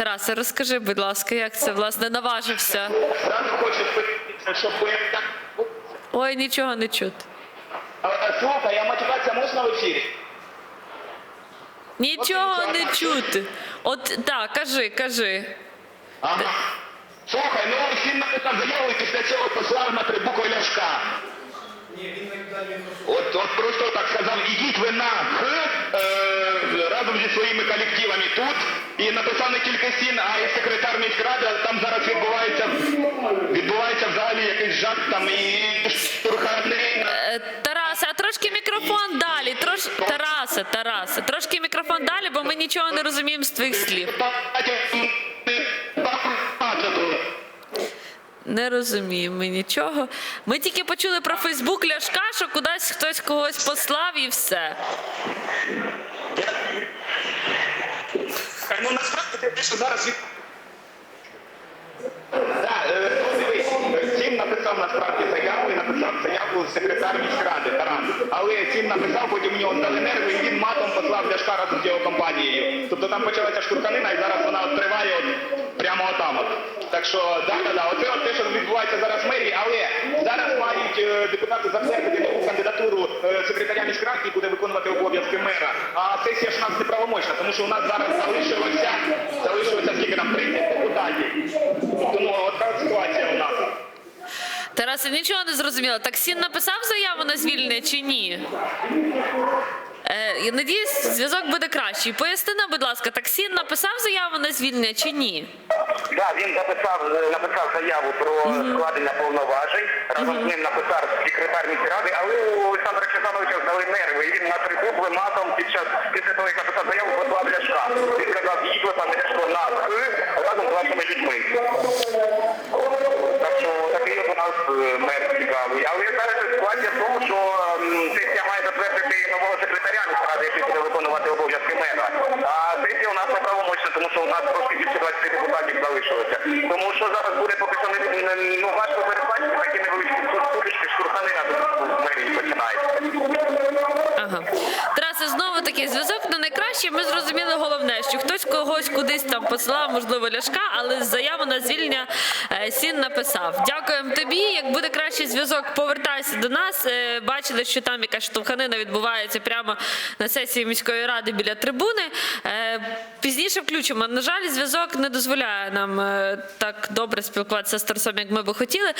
Тарасе, розкажи, будь ласка, як це власне наважився? Зразу хочу спитатися, щоб. Ой, нічого не чути. Слухай, я матюкатися можна в ефірі? Нічого не чути. От так, кажи, кажи. Ага. Слухай, ну всім написав заяву і після цього послав на три букви ляшка. От, от просто так сказав, ідіть ви на Х е, разом зі своїми колективами тут. І написав не тільки сін, а й секретар міськради, а там зараз відбувається відбувається взагалі якийсь жах там і штурхани. Е, Тарасе, а трошки мікрофон далі. Трош... Тарасе, Тарасе, трошки мікрофон далі, бо ми нічого не розуміємо з твоїх слів. Не розуміємо ми нічого. Ми тільки почули про Фейсбук Ляшка, що кудись хтось когось послав і все. Ну насправді те, що зараз. Так, е, дивись, всім написав насправді заяву і написав секретар міськради Таран. Але Сім написав, потім у нього здали нерви, і він матом послав Ляшка разом з його компанією. Тобто там почалася штурканина, і зараз вона от триває от, прямо отам. От. Так що, да, да, да, оце от те, що відбувається зараз в мерії, але зараз мають е, депутати затвердити нову кандидатуру е, секретаря міськради, який буде виконувати обов'язки мера. А сесія ж у нас неправомочна, тому що у нас зараз залишилося, залишилося скільки там 30 депутатів. Тому от така ситуація у нас. Тарасе, нічого не зрозуміло. Таксін написав заяву на звільнення чи ні? Е, надіюсь, зв'язок буде кращий. Поясни нам, будь ласка, Таксін написав заяву на звільнення чи ні? Да, він написав, написав заяву про складення повноважень. Разом з ним написав секретар міськради, але у Олександра Чесановича здали нерви. І він на три матом під час після того, як написав заяву, послав Ляшка. Він сказав, ви пане Ляшко на нас е, мер цікавий. Але зараз ситуація в тому, що м, сесія має затвердити нового секретаря міськради, який буде виконувати обов'язки мера. А сесія у нас неправомочна, тому що у нас трошки більше 20 депутатів залишилося. Тому що зараз буде поки що не, ну, важко передбачити такі невеличкі сутички, штурханина тут в мерії починається. Ага. Тарасе, знову таки зв'язок не. Ми зрозуміли головне, що хтось когось кудись там послав, можливо, ляшка, але заяву на звільнення е, Сін написав. Дякуємо тобі. Як буде кращий зв'язок, повертайся до нас. Е, Бачили, що там якась штовханина відбувається прямо на сесії міської ради біля трибуни. Е, Пізніше включимо. На жаль, зв'язок не дозволяє нам так добре спілкуватися з Тарасом, як ми би хотіли.